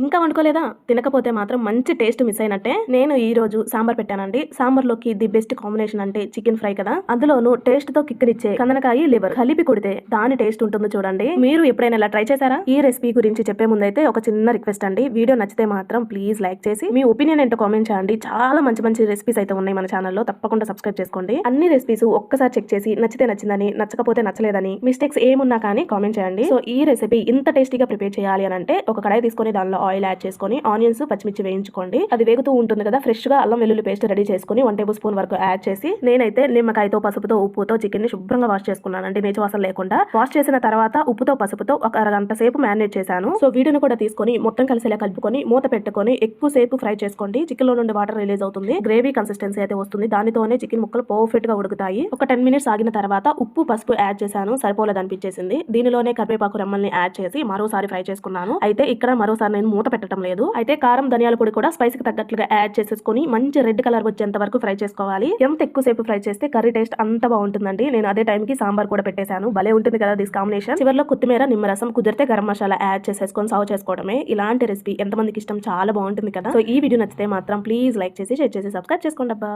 ఇంకా వండుకోలేదా? తినకపోతే మాత్రం మంచి టేస్ట్ మిస్ అయినట్టే నేను ఈ రోజు సాంబార్ పెట్టానండి. సాంబార్లోకి ది బెస్ట్ కాంబినేషన్ అంటే చికెన్ ఫ్రై కదా. అందులోను టేస్ట్తో కిక్కనిచ్చే కందనకాయ లివర్. కలిపి కొడితే దాని టేస్ట్ ఉంటుంది చూడండి. మీరు ఎప్పుడైనా ఇలా ట్రై చేశారా? ఈ రెసిపీ గురించి చెప్పే ముందైతే ఒక చిన్న రిక్వెస్ట్ అండి. వీడియో నచ్చితే మాత్రం ప్లీజ్ లైక్ చేసి మీ ఒపీనియన్ ఏంటో కామెంట్ చేయండి. చాలా మంచి మంచి రెసిపీస్ అయితే ఉన్నాయి మన ఛానల్లో. తప్పకుండా సబ్స్క్రైబ్ చేసుకోండి. అన్ని రెసిపీస్ ఒక్కసారి చెక్ చేసి నచ్చితే నచ్చిందని నచ్చకపోతే నచ్చలేదని మిస్టేక్స్ ఏమున్నా కానీ కామెంట్ చేయండి. సో ఈ రెసిపీ ఇంత టేస్టీగా ప్రిపేర్ చేయాలి అని అంటే ఒక కడాయి తీసుకొని దానిలో ఆయిల్ యాడ్ చేసుకొని ఆనియన్స్ పచ్చిమిర్చి వేయించుకోండి. అది వేగుతూ ఉంటుంది కదా ఫ్రెష్గా అల్లం వెల్లుల్లి పేస్ట్ రెడీ చేసుకొని వన్ టేబుల్ స్పూన్ వరకు యాడ్ చేసి నేనైతే నిమ్మకాయతో పసుపుతో ఉప్పుతో చికెన్ని శుభ్రంగా వాష్ చేసుకున్నాను. అంటే నీచు వాసన లేకుండా వాష్ చేసిన తర్వాత ఉప్పుతో పసుపుతో ఒక అరగంట సేపు మ్యారినేట్ చేశాను. సో వీడియోని కూడా తీసుకొని మొత్తం కలిసేలా కలుపుకొని మూత పెట్టుకొని ఎక్కువ సేపు ఫ్రై చేసుకోండి. చికెన్లో నుండి వాటర్ రిలీజ్ అవుతుంది. గ్రేవీ కన్సిస్టెన్సీ అయితే వస్తుంది. దానితోనే చికెన్ ముక్కలు పర్ఫెక్ట్గా ఉడుకుతాయి. ఒక టెన్ మినిట్స్ ఆగిన తర్వాత ఉప్పు పసుపు యాడ్ చేశాను. సరిపోలేదు అనిపించేసింది దీనిలోనే కరివేపాకు రెమ్మల్ని యాడ్ చేసి మరోసారి ఫ్రై చేసుకున్నాను. అయితే ఇక్కడ మరోసారి నేను మూత పెట్టడం లేదు. అయితే కారం ధనియాల పొడి కూడా స్పైస్కి తగ్గట్లుగా యాడ్ చేసేసుకొని మంచి రెడ్ కలర్ వచ్చేంత వరకు ఫ్రై చేసుకోవాలి. ఎంత ఎక్కువసేపు ఫ్రై చేస్తే కర్రీ టేస్ట్ అంత బాగుంటుందండి. నేను అదే టైం కి సాంబార్ కూడా పెట్టేశాను. భలే ఉంటుంది కదా దిస్ కాంబినేషన్ చివరిలో కొత్తిమీర నిమ్మరసం కుదిరితే గరం మసాలా యాడ్ చేసేసుకొని సర్వ్ చేసుకోవడమే. ఇలాంటి రెసిపీ ఎంతమందికి ఇష్టం చాలా బాగుంటుంది కదా. సో ఈ వీడియో నచ్చితే మాత్రం ప్లీజ్ లైక్ చేసి షేర్ చేసి సబ్స్క్రైబ్ చేసుకోండి అబ్బా.